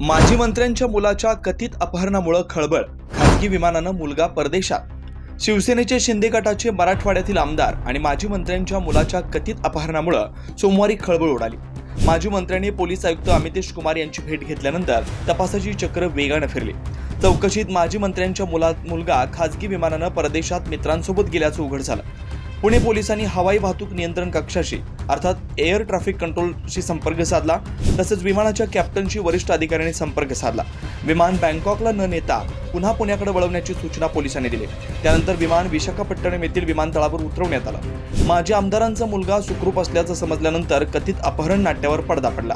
माजी मंत्र्यांच्या मुलाच्या कथित अपहरणामुळे खळबळ. खासगी विमानानं मुलगा परदेशात. शिवसेनेचे शिंदे गटाचे मराठवाड्यातील आमदार आणि माजी मंत्र्यांच्या मुलाच्या कथित अपहरणामुळे सोमवारी खळबळ उडाली. माजी मंत्र्यांनी पोलीस आयुक्त अमितेश कुमार यांची भेट घेतल्यानंतर तपासाची चक्र वेगानं फिरली. चौकशीत माजी मंत्र्यांच्या मुला मुलगा खासगी विमानानं परदेशात मित्रांसोबत गेल्याचं उघड झालं. पुणे पोलिसांनी हवाई वाहतूक नियंत्रण कक्षाशी अर्थात एअर ट्रॅफिक कंट्रोलशी संपर्क साधला तसंच विमानाच्या कॅप्टनशी वरिष्ठ अधिकाऱ्यांनी संपर्क साधला. विमान बँकॉकला न नेता पुन्हा पुण्याकडे वळवण्याची सूचना पोलिसांनी दिली. त्यानंतर विमान विशाखापट्टणम येथील विमानतळावर उतरवण्यात आलं. माजी आमदारांचा मुलगा सुखरूप असल्याचं समजल्यानंतर कथित अपहरण नाट्यावर पडदा पडला.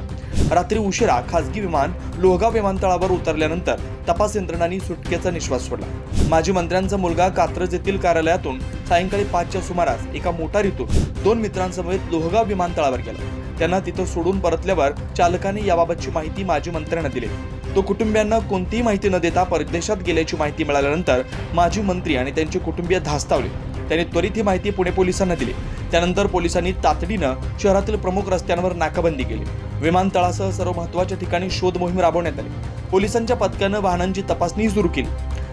रात्री उशिरा खासगी विमान लोहगाव विमानतळावर उतरल्यानंतर तपास यंत्रणांनी सुटकेचा निश्वास सोडला. माजी मंत्र्यांचा मुलगा कात्रज येथील कार्यालयातून सायंकाळी पाचच्या सुमारास एका मोटारीतून दोन मित्रांसमवेत लोहगाव विमानतळावर गेला. त्यांना तिथं सोडून परतल्यावर चालकाने याबाबतची माहिती माजी मंत्र्यांना दिली. तो कुटुंबियांना कोणतीही माहिती न देता परदेशात गेल्याची माहिती मिळाल्यानंतर माजी मंत्री आणि त्यांचे कुटुंबीय धास्तावले. त्यांनी त्वरित ही माहिती पुणे पोलिसांना दिली. त्यानंतर पोलिसांनी तातडीनं शहरातील प्रमुख रस्त्यांवर नाकाबंदी केली. विमानतळासह सर्व महत्त्वाच्या ठिकाणी शोध मोहीम राबवण्यात आली. पोलिसांच्या पथकानं वाहनांची तपासणी सुरू केली.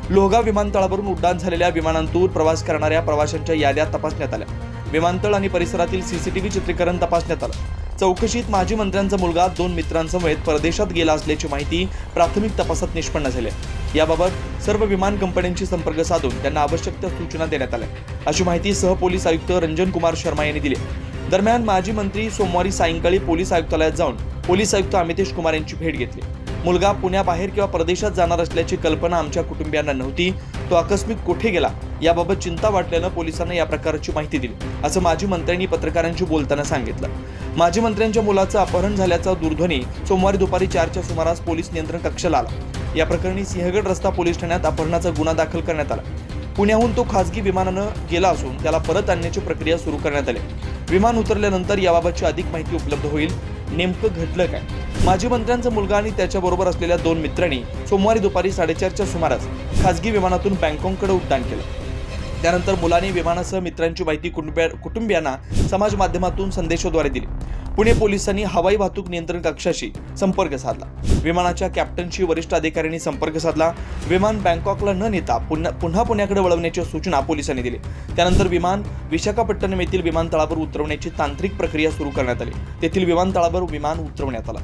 लोहगाव विमानतळावरून उड्डाण झालेल्या विमानांतून प्रवास करणाऱ्या प्रवाशांच्या याद्या तपासण्यात आल्या. विमानतळ आणि परिसरातील सीसीटीव्ही चित्रीकरण तपासण्यात आलं. चौकशीत माजी मंत्र्यांचा मुलगा दोन मित्रांसमवेत परदेशात गेला असल्याची माहिती प्राथमिक तपासात निष्पन्न झाली. आहे. याबाबत सर्व विमान कंपन्यांशी संपर्क साधून त्यांना आवश्यक त्या सूचना देण्यात आल्या. अशी माहिती सहपोलीस आयुक्त रंजन कुमार शर्मा यांनी दिली. दरम्यान माजी मंत्री सोमवारी सायंकाळी पोलीस आयुक्तालयात जाऊन पोलीस आयुक्त अमितेश कुमार यांची भेट घेतली. मुलगा पुण्याबाहेर किंवा परदेशात जाणार असल्याची कल्पना आमच्या कुटुंबियांना नव्हती. तो आकस्मिक कुठे गेला? याबाबत चिंता वाटल्यानं पोलिसांना या प्रकारची माहिती दिली असं माजी मंत्र्यांनी पत्रकारांशी बोलताना सांगितलं. माजी मंत्र्यांच्या मुलाचं अपहरण झाल्याचा दूरध्वनी सोमवारी दुपारी चारच्या सुमारास पोलीस नियंत्रण कक्षाला आला. या प्रकरणी सिंहगड रस्ता पोलीस ठाण्यात अपहरणाचा गुन्हा दाखल करण्यात आला. पुण्याहून तो खासगी विमानानं गेला असून त्याला परत आणण्याची प्रक्रिया सुरू करण्यात आली. विमान उतरल्यानंतर याबाबतची अधिक माहिती उपलब्ध होईल. नेमकं घडलं काय? माजी मंत्र्यांचा मुलगा आणि त्याच्याबरोबर असलेल्या दोन मित्रांनी सोमवारी दुपारी साडेचारच्या सुमारास खासगी विमानातून बँकॉककडे उड्डाण केलं. त्यानंतर मुलाने विमानासह मित्रांची माहिती कुटुंबिया कुटुंबियांना समाज माध्यमातून संदेशाद्वारे दिली. पुणे पोलिसांनी हवाई वाहतूक नियंत्रण कक्षाशी संपर्क साधला. विमानाच्या कॅप्टनशी वरिष्ठ अधिकाऱ्यांनी संपर्क साधला. विमान बँकॉकला न नेता पुन्हा पुन्हा पुण्याकडे वळवण्याची सूचना पोलिसांनी दिली त्यानंतर विमान विशाखापट्टणम येथील विमानतळावर उतरवण्याची तांत्रिक प्रक्रिया सुरू करण्यात आली. तेथील विमानतळावर विमान उतरवण्यात आला.